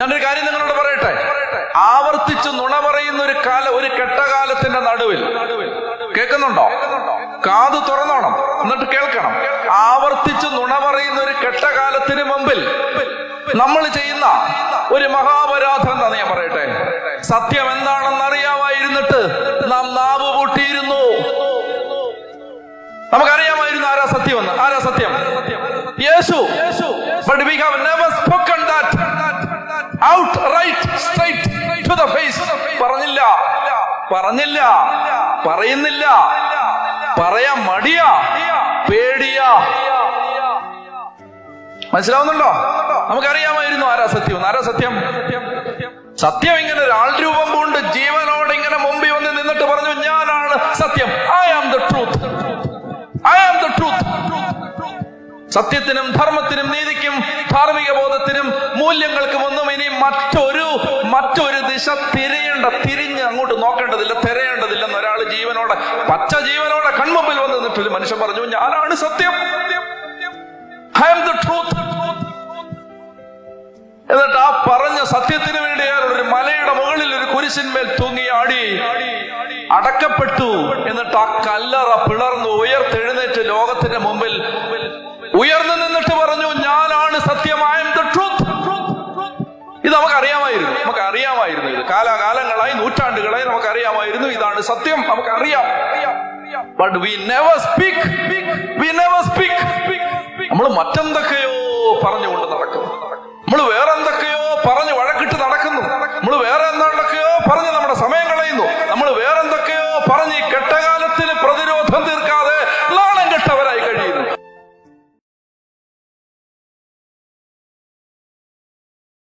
ഞാനൊരു കാര്യം നിങ്ങളോട് പറയട്ടെ? ആവർത്തിച്ച് നുണ പറയുന്ന ഒരു കാല ഒരു കെട്ടകാലത്തിന്റെ നടുവിൽ. കേൾക്കുന്നുണ്ടോ? കാത് തുറന്നോണം എന്നിട്ട് കേൾക്കണം. ആവർത്തിച്ച് നുണ പറയുന്ന ഒരു കെട്ടകാലത്തിന് മുമ്പിൽ നമ്മൾ ചെയ്യുന്ന ഒരു മഹാപരാധം എന്താ ഞാൻ പറയട്ടെ? സത്യം എന്താണെന്ന് അറിയാമായിരുന്നിട്ട് നാം നാവ് പൂട്ടിയിരുന്നു. നമുക്കറിയാമായിരുന്നു ആരാ സത്യമെന്ന്. ആരാ സത്യം? യേശു. നെവർ പറഞ്ഞില്ല. പറയുന്നില്ല. പറയാ മടിയാ. പേടിയാ. മനസ്സിലാവുന്നുണ്ടോ? നമുക്കറിയാമായിരുന്നു ആരാ സത്യം. ആരാ സത്യം? സത്യം ഇങ്ങനെ ഒരാൾ രൂപം കൊണ്ട് ജീവനോട് ഇങ്ങനെ മുമ്പിൽ വന്ന് നിന്നിട്ട് പറഞ്ഞു ഞാനാണ് സത്യം. I am the truth I am the truth സത്യത്തിനും ധർമ്മത്തിനും നീതിക്കും ധാർമ്മിക ബോധത്തിനും മൂല്യങ്ങൾക്കും ഒന്നും ഇനി മറ്റൊരു മറ്റൊരു ദിശ തിരയേണ്ട തിരിഞ്ഞ് അങ്ങോട്ട് നോക്കേണ്ടതില്ല തിരയേണ്ടതില്ലെന്ന് ഒരാൾ ജീവനോടെ പച്ച ജീവനോടെ കൺമുമ്പിൽ വന്ന് നിന്നിട്ട് മനുഷ്യൻ പറഞ്ഞു ഞാനാണ് സത്യം. ഐ ദ ട്രൂത്ത് എന്നിട്ട് ആ പറഞ്ഞ സത്യത്തിന് വേണ്ടി അയാൾ ഒരു മലയുടെ മുകളിൽ ഒരു കുരിശിന്മേൽ തൂങ്ങി ആടി അടക്കപ്പെട്ടു. എന്നിട്ട് ആ കല്ലറ പിളർന്ന് ഉയർത്തെഴുന്നേറ്റ് ലോകത്തിന്റെ മുമ്പിൽ ഇത് നമുക്ക് അറിയാമായിരുന്നു നമുക്ക് അറിയാമായിരുന്നു ഇത്. കാലാകാലങ്ങളായി നൂറ്റാണ്ടുകളായി നമുക്ക് അറിയാമായിരുന്നു ഇതാണ് സത്യം. നമുക്ക് അറിയാം but we never speak we never speak നമ്മൾ മറ്റെന്തൊക്കെയോ പറഞ്ഞുകൊണ്ട് നടക്കും നമ്മൾ വേറെന്തൊക്കെയോ